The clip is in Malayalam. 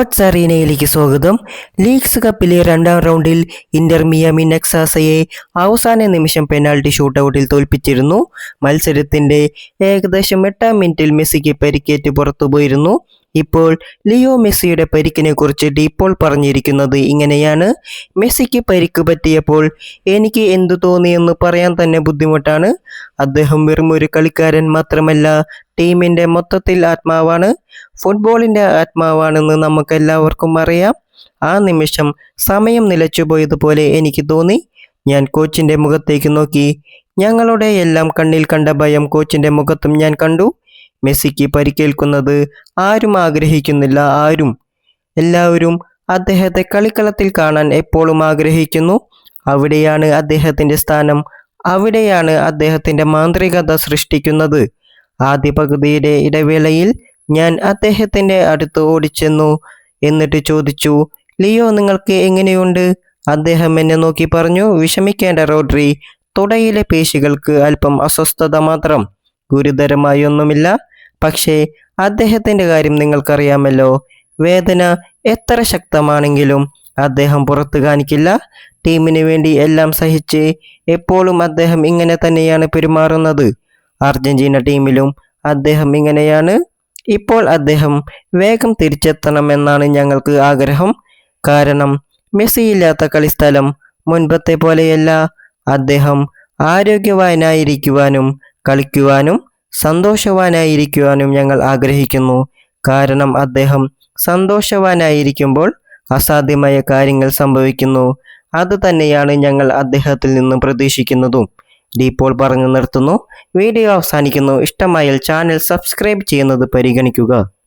സ്പോർട്സ് അറീനയിലേക്ക് സ്വാഗതം. ലീഗ്സ് കപ്പിലെ രണ്ടാം റൗണ്ടിൽ ഇന്റർ മിയാമി നെക്സാസയെ അവസാന നിമിഷം പെനാൽറ്റി ഷൂട്ടൌട്ടിൽ തോൽപ്പിച്ചിരുന്നു. മത്സരത്തിന്റെ ഏകദേശം എട്ടാം മിനിറ്റിൽ മെസ്സിക്ക് പരിക്കേറ്റ് പുറത്തുപോയിരുന്നു. ഇപ്പോൾ ലിയോ മെസ്സിയുടെ പരിക്കിനെ കുറിച്ച് ഡീപ്പോൾ പറഞ്ഞിരിക്കുന്നത് ഇങ്ങനെയാണ്. മെസ്സിക്ക് പരിക്ക് പറ്റിയപ്പോൾ എനിക്ക് എന്തു തോന്നിയെന്ന് പറയാൻ തന്നെ ബുദ്ധിമുട്ടാണ്. അദ്ദേഹം വെറും ഒരു കളിക്കാരൻ മാത്രമല്ല ടീമിന്റെ മൊത്തത്തിൽ ആത്മാവാണ്. ഫുട്ബോളിന്റെ ആത്മാവാണെന്ന് നമുക്കെല്ലാവർക്കും അറിയാം. ആ നിമിഷം സമയം നിലച്ചുപോയതുപോലെ എനിക്ക് തോന്നി. ഞാൻ കോച്ചിന്റെ മുഖത്തേക്ക് നോക്കി. ഞങ്ങളുടെ എല്ലാം കണ്ണിൽ കണ്ട ഭയം കോച്ചിന്റെ മുഖത്തും ഞാൻ കണ്ടു. മെസ്സിക്ക് പരിക്കേൽക്കുന്നത് ആരും ആഗ്രഹിക്കുന്നില്ല ആരും എല്ലാവരും അദ്ദേഹത്തെ കളിക്കളത്തിൽ കാണാൻ എപ്പോഴും ആഗ്രഹിക്കുന്നു. അവിടെയാണ് അദ്ദേഹത്തിന്റെ സ്ഥാനം അവിടെയാണ് അദ്ദേഹത്തിന്റെ മാന്ത്രികത സൃഷ്ടിക്കുന്നത്. ആദ്യ പകുതിയുടെ ഇടവേളയിൽ ഞാൻ അദ്ദേഹത്തിന്റെ അടുത്ത് ഓടിച്ചെന്നു എന്നിട്ട് ചോദിച്ചു ലിയോ നിങ്ങൾക്ക് എങ്ങനെയുണ്ട്? അദ്ദേഹം എന്നെ നോക്കി പറഞ്ഞു വിഷമിക്കേണ്ട റോഡ്രി തുടയിലെ പേശികൾക്ക് അല്പം അസ്വസ്ഥത മാത്രം. ഗുരുതരമായൊന്നുമില്ല. പക്ഷേ അദ്ദേഹത്തിന്റെ കാര്യം നിങ്ങൾക്കറിയാമല്ലോ. വേദന എത്ര ശക്തമാണെങ്കിലും അദ്ദേഹം പുറത്തു കാണിക്കില്ല. ടീമിന് വേണ്ടി എല്ലാം സഹിച്ച് എപ്പോഴും അദ്ദേഹം ഇങ്ങനെ തന്നെയാണ് പെരുമാറുന്നത്. അർജന്റീന ടീമിലും അദ്ദേഹം ഇങ്ങനെയാണ്. ഇപ്പോൾ അദ്ദേഹം വേഗം തിരിച്ചെത്തണമെന്നാണ് ഞങ്ങൾക്ക് ആഗ്രഹം. കാരണം മെസ്സിയില്ലാത്ത കളിസ്ഥലം മുൻപത്തെ പോലെയല്ല. അദ്ദേഹം ആരോഗ്യവാനായിരിക്കുവാനും കളിക്കുവാനും സന്തോഷവാനായിരിക്കുവാനും ഞങ്ങൾ ആഗ്രഹിക്കുന്നു. കാരണം അദ്ദേഹം സന്തോഷവാനായിരിക്കുമ്പോൾ അസാധ്യമായ കാര്യങ്ങൾ സംഭവിക്കുന്നു. അത് തന്നെയാണ് ഞങ്ങൾ അദ്ദേഹത്തിൽ നിന്ന് പ്രതീക്ഷിക്കുന്നതും. ഡീപ്പോൾ പറഞ്ഞു നിർത്തുന്നു. വീഡിയോ അവസാനിക്കുന്നു. ഇഷ്ടമായാൽ ചാനൽ സബ്സ്ക്രൈബ് ചെയ്യുന്നത് പരിഗണിക്കുക.